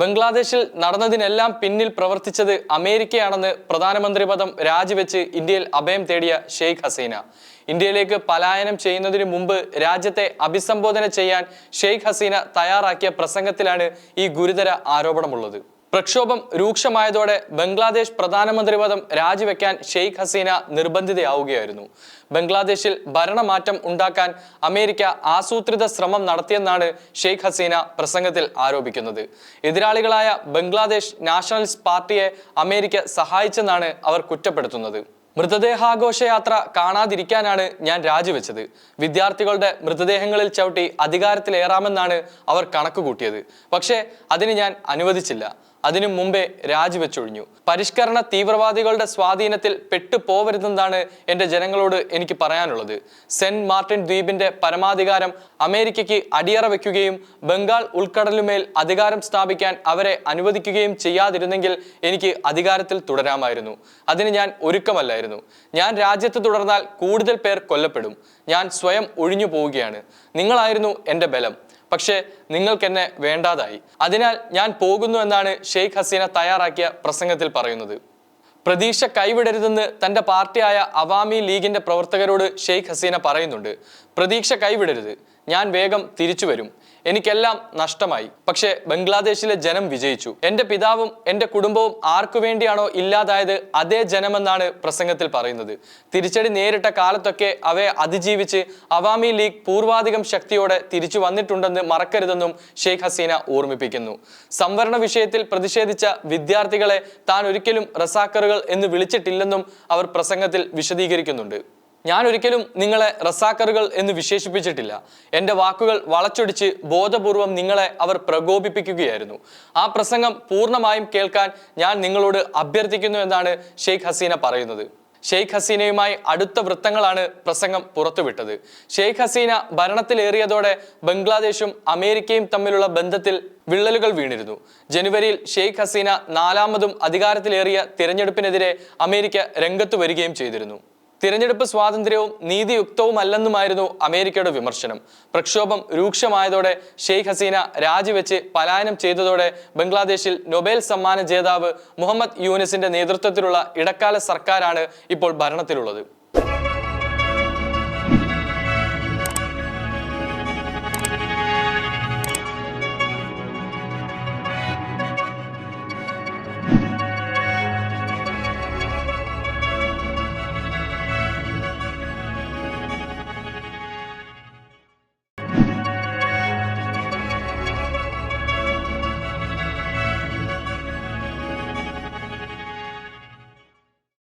ബംഗ്ലാദേശിൽ നടന്നതിനെല്ലാം പിന്നിൽ പ്രവർത്തിച്ചത് അമേരിക്കയാണെന്ന് പ്രധാനമന്ത്രി പദം രാജിവെച്ച് ഇന്ത്യയിൽ അഭയം തേടിയ ഷെയ്ഖ് ഹസീന. ഇന്ത്യയിലേക്ക് പലായനം ചെയ്യുന്നതിന് മുമ്പ് രാജ്യത്തെ അഭിസംബോധന ചെയ്യാൻ ഷെയ്ഖ് ഹസീന തയ്യാറാക്കിയ പ്രസംഗത്തിലാണ് ഈ ഗുരുതര ആരോപണമുള്ളത്. പ്രക്ഷോഭം രൂക്ഷമായതോടെ ബംഗ്ലാദേശ് പ്രധാനമന്ത്രി പദം രാജിവെക്കാൻ ഷെയ്ഖ് ഹസീന നിർബന്ധിതയാവുകയായിരുന്നു. ബംഗ്ലാദേശിൽ ഭരണമാറ്റം ഉണ്ടാക്കാൻ അമേരിക്ക ആസൂത്രിത ശ്രമം നടത്തിയെന്നാണ് ഷെയ്ഖ് ഹസീന പ്രസംഗത്തിൽ ആരോപിക്കുന്നത്. എതിരാളികളായ ബംഗ്ലാദേശ് നാഷണലിസ്റ്റ് പാർട്ടിയെ അമേരിക്ക സഹായിച്ചെന്നാണ് അവർ കുറ്റപ്പെടുത്തുന്നത്. മൃതദേഹാഘോഷയാത്ര കാണാതിരിക്കാനാണ് ഞാൻ രാജിവെച്ചത്. വിദ്യാർത്ഥികളുടെ മൃതദേഹങ്ങളിൽ ചവിട്ടി അധികാരത്തിലേറാമെന്നാണ് അവർ കണക്കുകൂട്ടിയത്. പക്ഷേ അതിന് ഞാൻ അനുവദിച്ചില്ല. അതിനു മുമ്പേ രാജിവെച്ചൊഴിഞ്ഞു. പരിഷ്കരണ തീവ്രവാദികളുടെ സ്വാധീനത്തിൽ പെട്ടുപോവരുതെന്നാണ് എന്റെ ജനങ്ങളോട് എനിക്ക് പറയാനുള്ളത്. സെന്റ് മാർട്ടിൻ ദ്വീപിന്റെ പരമാധികാരം അമേരിക്കയ്ക്ക് അടിയറ വയ്ക്കുകയും ബംഗാൾ ഉൾക്കടലുമേൽ അധികാരം സ്ഥാപിക്കാൻ അവരെ അനുവദിക്കുകയും ചെയ്യാതിരുന്നെങ്കിൽ എനിക്ക് അധികാരത്തിൽ തുടരാമായിരുന്നു. അതിന് ഞാൻ ഒരുക്കമല്ലായിരുന്നു. ഞാൻ രാജ്യത്ത് തുടർന്നാൽ കൂടുതൽ പേർ കൊല്ലപ്പെടും. ഞാൻ സ്വയം ഒഴിഞ്ഞു പോവുകയാണ് നിങ്ങളായിരുന്നു എന്റെ ബലം. പക്ഷേ നിങ്ങൾക്കെന്നെ വേണ്ടാതായി. അതിനാൽ ഞാൻ പോകുന്നു എന്നാണ് ഷെയ്ഖ് ഹസീന തയ്യാറാക്കിയ പ്രസംഗത്തിൽ പറയുന്നത്. പ്രതീക്ഷ കൈവിടരുതെന്ന് തന്റെ പാർട്ടിയായ അവാമി ലീഗിന്റെ പ്രവർത്തകരോട് ഷെയ്ഖ് ഹസീന പറയുന്നുണ്ട്. പ്രതീക്ഷ കൈവിടരുത്. ഞാൻ വേഗം തിരിച്ചു വരും. എനിക്കെല്ലാം നഷ്ടമായി. പക്ഷേ ബംഗ്ലാദേശിലെ ജനം വിജയിച്ചു. എന്റെ പിതാവും എന്റെ കുടുംബവും ആർക്കു വേണ്ടിയാണോ ഇല്ലാതായത് അതേ ജനമെന്നാണ് പ്രസംഗത്തിൽ പറയുന്നത്. തിരിച്ചടി നേരിട്ട കാലത്തൊക്കെ അവയെ അതിജീവിച്ച് അവാമി ലീഗ് പൂർവാധികം ശക്തിയോടെ തിരിച്ചു വന്നിട്ടുണ്ടെന്ന് മറക്കരുതെന്നും ഷെയ്ഖ് ഹസീന ഓർമ്മിപ്പിക്കുന്നു. സംവരണ വിഷയത്തിൽ പ്രതിഷേധിച്ച വിദ്യാർത്ഥികളെ താൻ ഒരിക്കലും റസാക്കറുകൾ എന്ന് വിളിച്ചിട്ടില്ലെന്നും അവർ പ്രസംഗത്തിൽ വിശദീകരിക്കുന്നുണ്ട്. ഞാൻ ഒരിക്കലും നിങ്ങളെ റസാക്കറുകൾ എന്ന് വിശേഷിപ്പിച്ചിട്ടില്ല. എന്റെ വാക്കുകൾ വളച്ചൊടിച്ച് ബോധപൂർവം നിങ്ങളെ അവർ പ്രകോപിപ്പിക്കുകയായിരുന്നു. ആ പ്രസംഗം പൂർണമായും കേൾക്കാൻ ഞാൻ നിങ്ങളോട് അഭ്യർത്ഥിക്കുന്നു എന്നാണ് ഷെയ്ഖ് ഹസീന പറയുന്നത്. ഷെയ്ഖ് ഹസീനയുമായി അടുത്ത വൃത്തങ്ങളാണ് പ്രസംഗം പുറത്തുവിട്ടത്. ഷെയ്ഖ് ഹസീന ഭരണത്തിലേറിയതോടെ ബംഗ്ലാദേശും അമേരിക്കയും തമ്മിലുള്ള ബന്ധത്തിൽ വിള്ളലുകൾ വീണിരുന്നു. ജനുവരിയിൽ ഷെയ്ഖ് ഹസീന നാലാമതും അധികാരത്തിലേറിയ തിരഞ്ഞെടുപ്പിനെതിരെ അമേരിക്ക രംഗത്ത് വരികയും ചെയ്തിരുന്നു. തിരഞ്ഞെടുപ്പ് സ്വാതന്ത്ര്യവും നീതിയുക്തവുമല്ലെന്നുമായിരുന്നു അമേരിക്കയുടെ വിമർശനം. പ്രക്ഷോഭം രൂക്ഷമായതോടെ ഷെയ്ഖ് ഹസീന രാജിവെച്ച് പലായനം ചെയ്തതോടെ ബംഗ്ലാദേശിൽ നൊബേൽ സമ്മാന ജേതാവ് മുഹമ്മദ് യൂനിസിന്റെ നേതൃത്വത്തിലുള്ള ഇടക്കാല സർക്കാരാണ് ഇപ്പോൾ ഭരണത്തിലുള്ളത്.